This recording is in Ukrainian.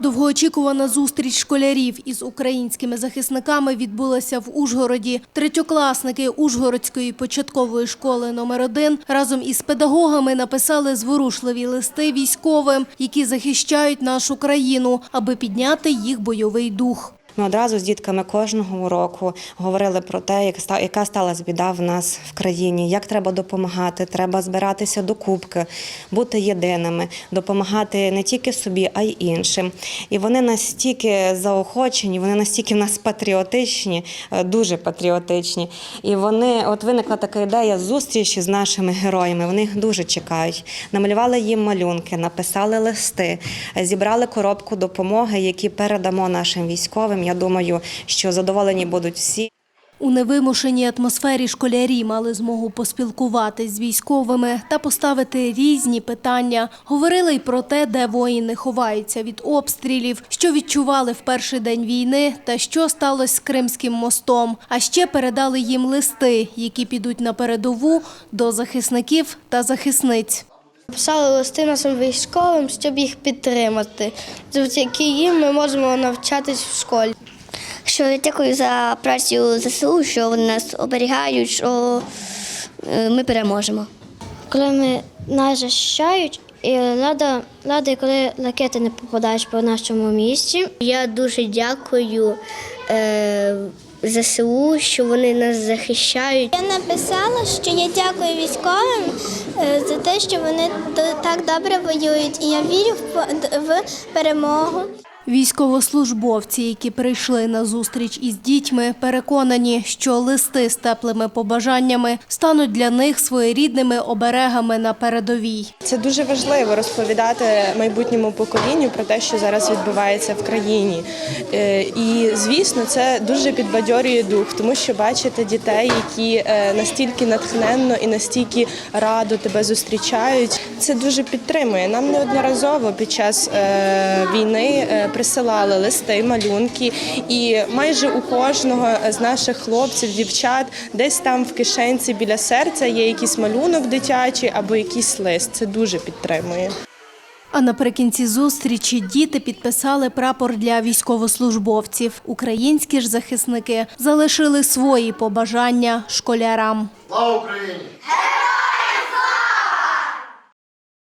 Довгоочікувана зустріч школярів із українськими захисниками відбулася в Ужгороді. Третьокласники Ужгородської початкової школи номер 1 разом із педагогами написали зворушливі листи військовим, які захищають нашу країну, аби підняти їх бойовий дух. Ми одразу з дітками кожного року говорили про те, яка сталася біда в нас в країні, як треба допомагати. Треба збиратися до кубки, бути єдиними, допомагати не тільки собі, а й іншим. І вони настільки заохочені, вони настільки в нас патріотичні, е, дуже патріотичні. І вони, от виникла така ідея зустрічі з нашими героями. Вони їх дуже чекають. Намалювали їм малюнки, написали листи, зібрали коробку допомоги, які передамо нашим військовим. Я думаю, що задоволені будуть всі. У невимушеній атмосфері школярі мали змогу поспілкуватись з військовими та поставити різні питання. Говорили й про те, де воїни ховаються від обстрілів, що відчували в перший день війни та що сталося з Кримським мостом. А ще передали їм листи, які підуть на передову до захисників та захисниць. Писали листи нашим військовим, щоб їх підтримати. Завдяки їм ми можемо навчатись в школі. Що я дякую за працю ЗСУ, що вони нас оберігають, що е, ми переможемо. Коли ми нас захищають, і рада, рада, коли ракети не попадають по нашому місці. Я дуже дякую е, ЗСУ, що вони нас захищають. Я написала, що я дякую військовим е, за те, що вони так добре воюють, і я вірю в, перемогу. Військовослужбовці, які прийшли на зустріч із дітьми, переконані, що листи з теплими побажаннями стануть для них своєрідними оберегами на передовій. Це дуже важливо розповідати майбутньому поколінню про те, що зараз відбувається в країні. Е, І звісно, це дуже підбадьорює дух, тому що бачити дітей, які е, настільки натхненно і настільки радо тебе зустрічають. Це дуже підтримує. Нам неодноразово під час е, війни присилали листи, малюнки, і майже у кожного з наших хлопців, дівчат, десь там в кишенці біля серця є якийсь малюнок дитячий або якийсь лист. Це дуже підтримує. А наприкінці зустрічі діти підписали прапор для військовослужбовців. Українські ж захисники залишили свої побажання школярам. Слава Україні!